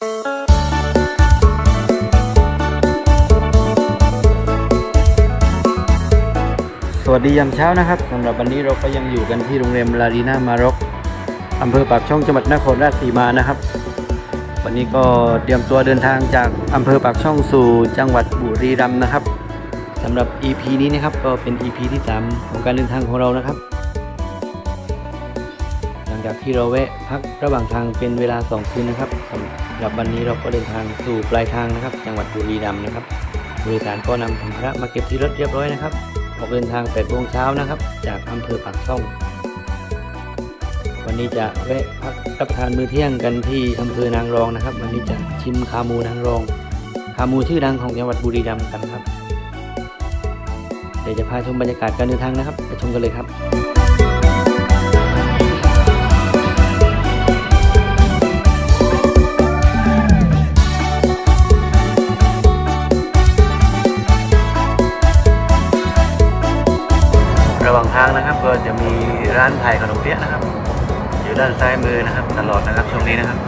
สวัสดียามเช้านะครับสำหรับวันนี้เราก็ยังอยู่กันที่โรงแรมลารีนามาร็อกอำเภอปากช่องจังหวัดนครราชสีมานะครับ วันนี้ก็เตรียมตัวเดินทางจากอำเภอปากช่องสู่จังหวัดบุรีรัมย์นะครับสำหรับ EP นี้นะครับก็เป็น EP ที่ 3 ของการเดินทางของเรานะครับ จากที่เราแวะพักระหว่างทางเป็นเวลา 2 คืนนะครับสำหรับวันนี้เราก็เดินทางสู่ปลายทางนะครับ จังหวัดบุรีรัมย์นะครับผู้โดยสารก็นำสัมภาระมาเก็บที่รถเรียบร้อยนะครับออกเดินทาง8โมงเช้านะครับ จากอำเภอปากช่อง วันนี้จะแวะพักรับประทานมื้อเที่ยงกันที่อำเภอนางรองนะครับ วันนี้จะชิมขาหมูนางรองขาหมูชื่อดังของจังหวัดบุรีรัมย์กันครับ เดี๋ยวจะพาชมบรรยากาศการเดินทางนะครับ ไปชมกันเลยครับ ร้านขายขนมเปี๊ยะนะครับ อยู่ด้านซ้ายมือนะครับ ตลอดนะครับช่วงนี้นะครับ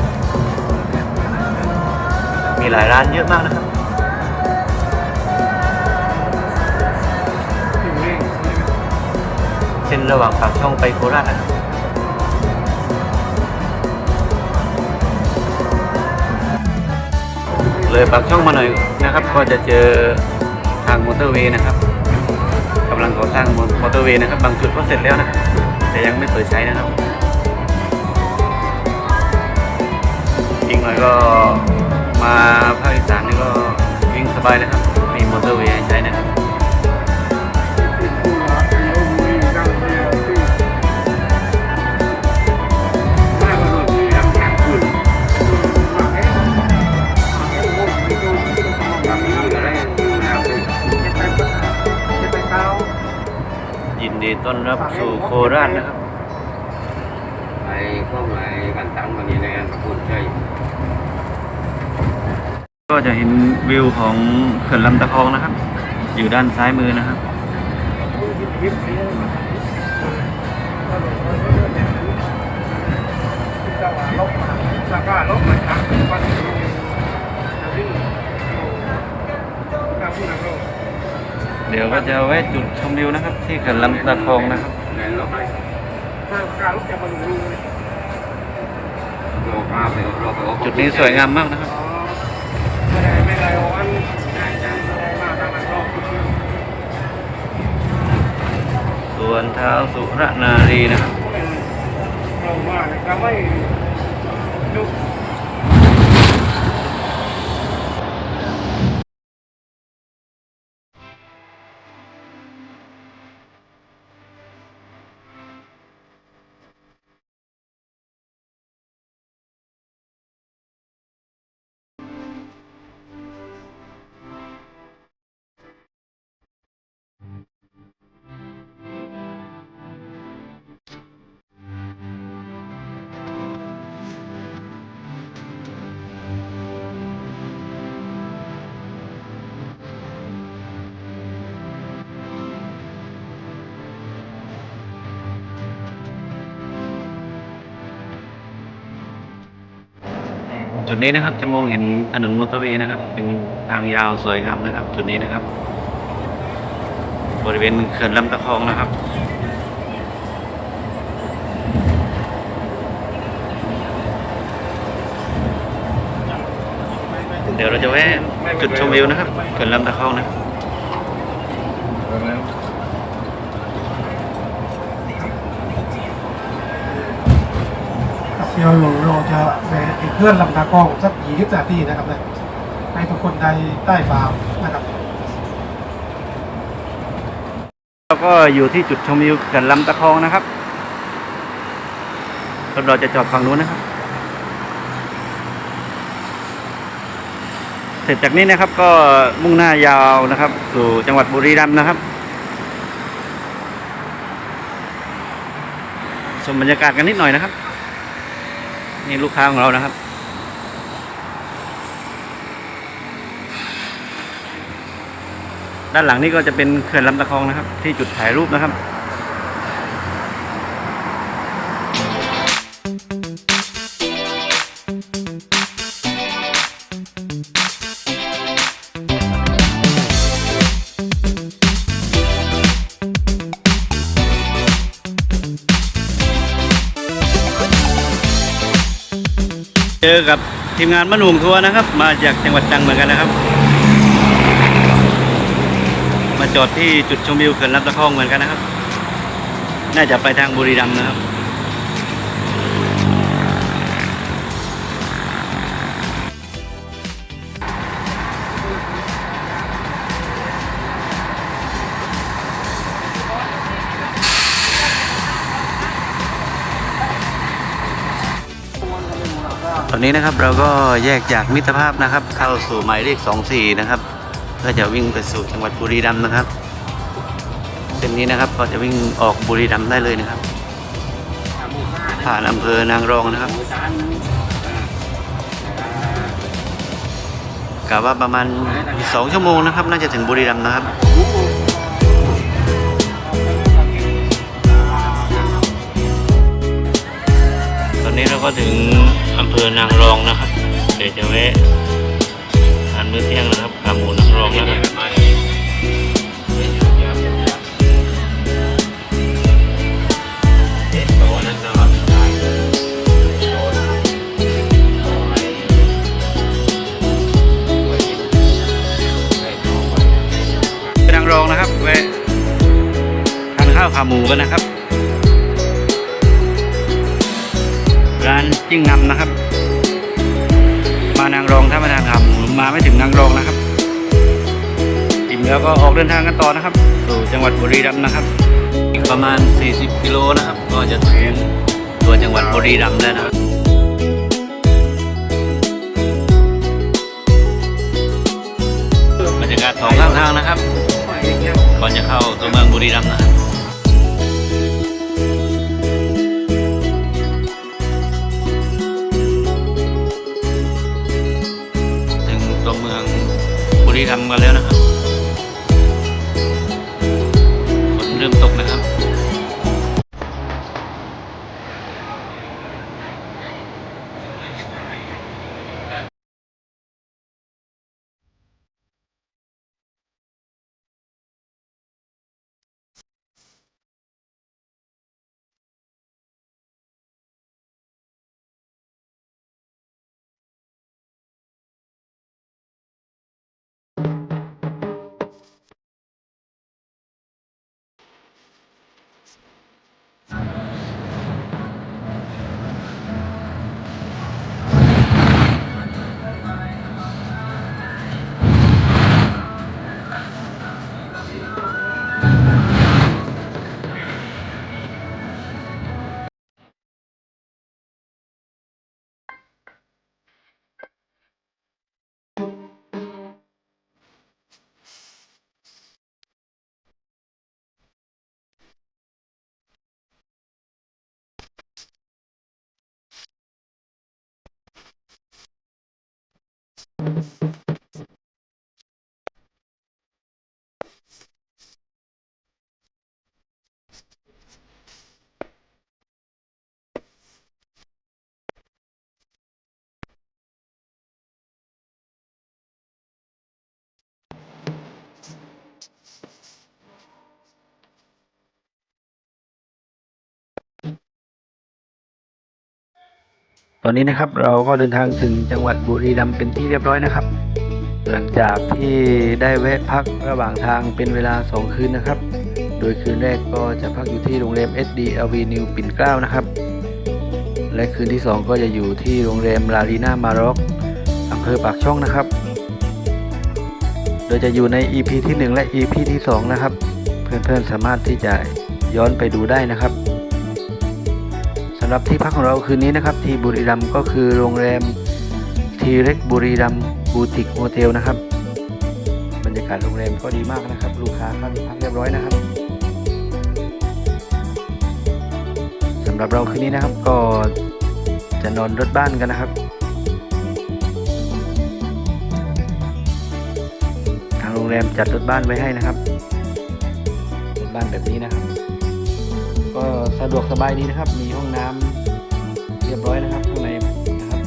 มีหลายร้านเยอะมากนะครับเส้นระหว่างปากช่องไปโคราชนะครับเลยปากช่องมาหน่อยนะครับ ก็จะเจอทางมอเตอร์เวย์นะครับกำลังก่อสร้างมอเตอร์เวย์นะครับ บางจุดก็เสร็จแล้วนะครับ แต่ยังไม่เปิดใช้นะครับอีกหน่อยก็มาภาคอีสานนี่ก็วิ่งสบายนะครับ มีมอเตอร์เวย์ ต้อนรับสู่โคราชนะครับ ไอ้พวกไอ้กันตังวันนี้ในงานประคุณใช่ก็จะเห็นวิวของเขื่อนลำตะคองนะครับ อยู่ด้านซ้ายมือนะครับ เดี๋ยวก็จะแวะจุดชมวิวนะครับ ที่เขื่อนลำตะคองนะครับจุดนี้สวยงามมากนะครับส่วนเท้าสุรนารีนะครับ จุดนี้นะครับ จะมองเห็นถนนมอเตอร์เวย์นะครับ เป็นทางยาวสวยงามนะครับ จุดนี้นะครับ บริเวณเขื่อนลำตะคองนะครับเดี๋ยวเราจะแวะจุดชมวิวนะครับเขื่อนลำตะคองนะครับ ครับเดี๋ยวเราจะไปเคลื่อนลำตากล้องสักยี่สิบนาทีนะครับนะให้ทุกคนได้ใต้ฟาร์มนะครับเราก็อยู่ที่จุดชมวิวเขื่อนลำตะคองนะครับเราจะจอดฝั่งนู้นนะครับ เสร็จจากนี้นะครับก็มุ่งหน้ายาวนะครับ สู่จังหวัดบุรีรัมย์นะครับชมบรรยากาศกันนิดหน่อยนะครับ นี่ลูกค้าของเรานะครับ ด้านหลังนี่ก็จะเป็นเขื่อนลำตะคองนะครับ ที่จุดถ่ายรูปนะครับ เจอกับทีมงานมะนุงทัวร์นะครับ มาจากจังหวัดตรังเหมือนกันนะครับ มาจอดที่จุดชมวิวเขื่อนลำตะคองเหมือนกันนะครับ น่าจะไปทางบุรีรัมย์นะครับ ตอนนี้นะครับเราก็แยกจากมิตรภาพนะครับ เข้าสู่หมายเลข 24 นะครับเพื่อจะวิ่งไปสู่จังหวัดบุรีรัมย์นะครับเส้นนี้นะครับก็จะวิ่งออกบุรีรัมย์ได้เลยนะครับ ผ่านอำเภอนางรองนะครับกะว่าประมาณอีกสองชั่วโมงนะครับ น่าจะถึงบุรีรัมย์นะครับ นนี้เราก็ถึงอำเภอนางรองนะครับ เดี๋ยวจะแวะทานมื้อเที่ยงนะครับขาหมูนางรองแล้วนะครับนางรองนะครับแวะทานข้าวขาหมูกันนะครับ ร้านจิ้งงำนะครับ มานางรองถ้ามาทางขาหมูมาไม่ถึงนางรองนะครับอิ่มแล้วก็ออกเดินทางกันต่อนะครับ สู่จังหวัดบุรีรัมย์นะครับอีกประมาณ 40 กิโลนะครับ ก็จะถึงตัวจังหวัดบุรีรัมย์แล้วนะครับบรรยากาศสองข้างทางนะครับ ก่อนจะเข้าตัวเมืองบุรีรัมย์นะครับ รีรัมย์กันแล้วนะ ตอนนี้นะครับเราก็เดินทางถึงจังหวัดบุรีรัมย์เป็นที่เรียบร้อยนะครับ หลังจากที่ได้แวะพักระหว่างทางเป็นเวลา 2 คืนนะครับ โดยคืนแรกก็จะพักอยู่ที่โรงแรม SDLV New ปิ่นเกล้านะครับ และคืนที่ 2 ก็จะอยู่ที่โรงแรมลารีนามาร็อกอำเภอปากช่องนะครับ โดยจะอยู่ใน EP ที่ 1 และ EP ที่ 2 นะครับ เพื่อนๆสามารถที่จะย้อนไปดูได้นะครับำหรับที่พักของเราคืนนี้นะครับ ที่บุรีรัมย์ก็คือโรงแรมทีเร็กบุรีรัมย์บูติกโฮเทลนะครับ บรรยากาศโรงแรมก็ดีมากนะครับ ลูกค้าเข้าที่พักเรียบร้อยนะครับสำหรับเราคืนนี้นะครับก็จะนอนรถบ้านกันนะครับทางโรงแรมจัดรถบ้านไว้ให้นะครับรถบ้านแบบนี้นะครับ ก็สะดวกสบายดีนะครับ มีห้องน้ำเรียบร้อยนะครับข้างในนะครับ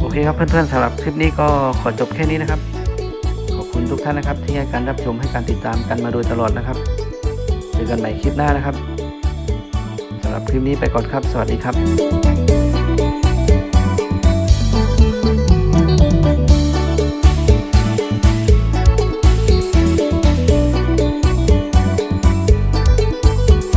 โอเคครับเพื่อนๆสำหรับคลิปนี้ก็ขอจบแค่นี้นะครับ ขอบคุณทุกท่านนะครับ ที่ให้การรับชมให้การติดตามกันมาโดยตลอดนะครับเจอกันใหม่คลิปหน้านะครับสำหรับำหรับคลิปนี้ไปก่อนครับ สวัสดีครับ